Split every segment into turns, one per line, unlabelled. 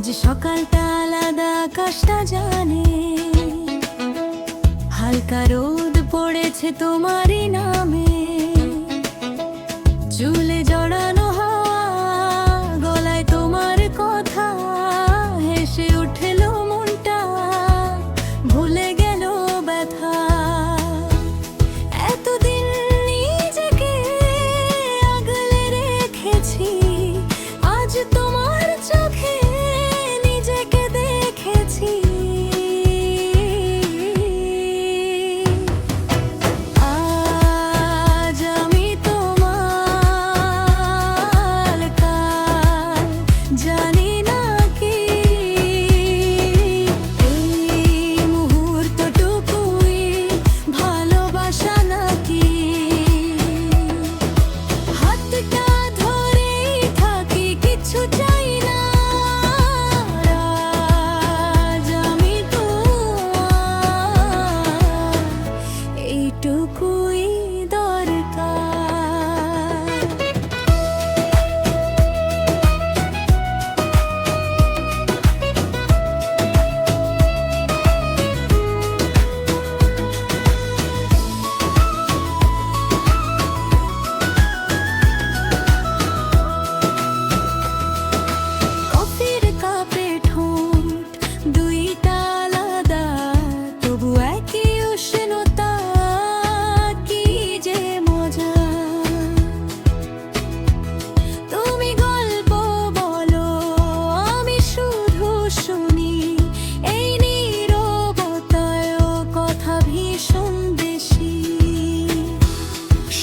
আজ সকালটা আলাদা আকাশটা জানে। হালকা রোদ পড়েছে তোমারই নামে।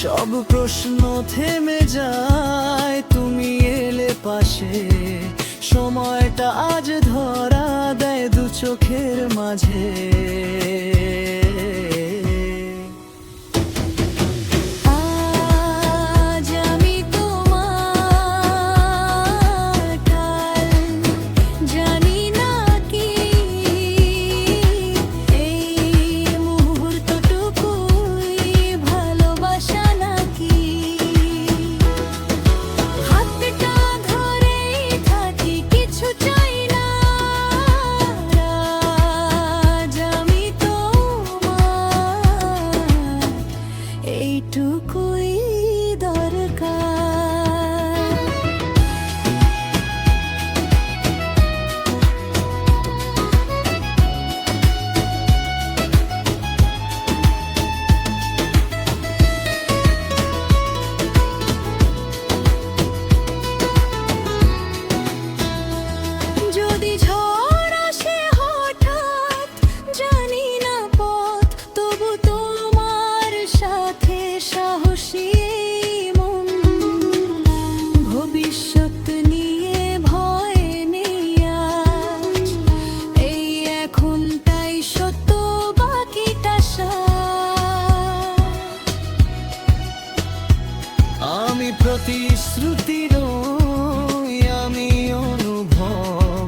সব প্রশ্ন থেমে যায়। তুমি এলে পাশে সময়টা আজ ধরা দেয় দু চোখের মাঝে।
প্রতিশ্রুতির আমি
অনুভব।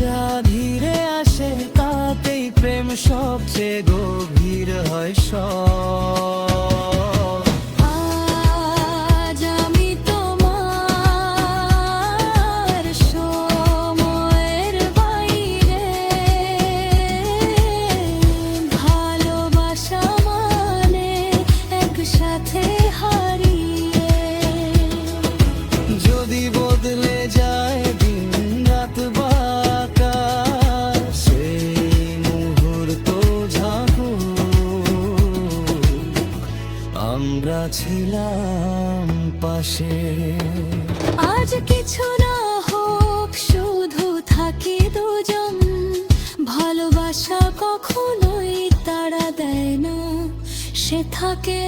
যা ধীরে আসে তাতেই প্রেম সবচেয়ে গভীর হয় সব। সাথে ছিলাম পাশে।
আজ কিছু না হোক, শুধু থাকি দুজন। ভালোবাসা কখনোই তারা দেয় না, সে থাকে